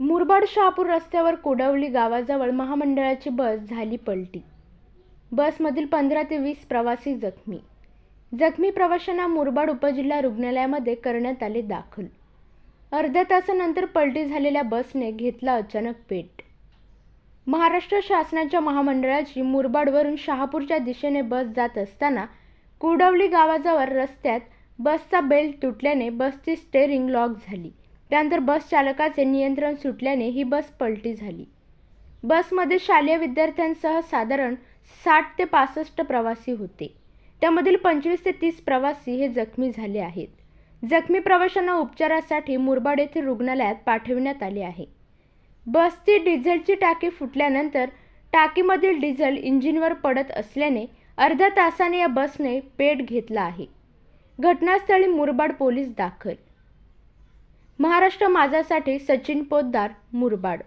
मुरबाड शहापूर रस्त्यावर कोडवली गावाजवळ महामंडळाची बस झाली पलटी. बसमधील पंधरा ते वीस प्रवासी जखमी. जखमी प्रवाशांना मुरबाड उपजिल्हा रुग्णालयामध्ये करण्यात आले दाखल. अर्ध्या तासानंतर पलटी झालेल्या बसने घेतला अचानक पेट. महाराष्ट्र शासनाच्या महामंडळाची मुरबाडवरून शहापूरच्या दिशेने बस जात असताना कुडवली गावाजवळ रस्त्यात बसचा बेल्ट तुटल्याने बसची स्टेअरिंग लॉक झाली. त्यानंतर बस चालकाचे नियंत्रण सुटल्याने ही बस पलटी झाली. बसमध्ये शालेय विद्यार्थ्यांसह साधारण साठ ते पासष्ट प्रवासी होते. त्यामधील पंचवीस ते तीस प्रवासी हे जखमी झाले आहेत. जखमी प्रवाशांना उपचारासाठी मुरबाड येथील रुग्णालयात पाठविण्यात आले आहे. बसची डिझेलची टाकी फुटल्यानंतर टाकीमधील डिझेल इंजिनवर पडत असल्याने अर्ध्या तासाने या बसने पेट घेतला आहे. घटनास्थळी मुरबाड पोलीस दाखल महाराष्ट्र माझासाठी सचिन पोद्दार मुरबाड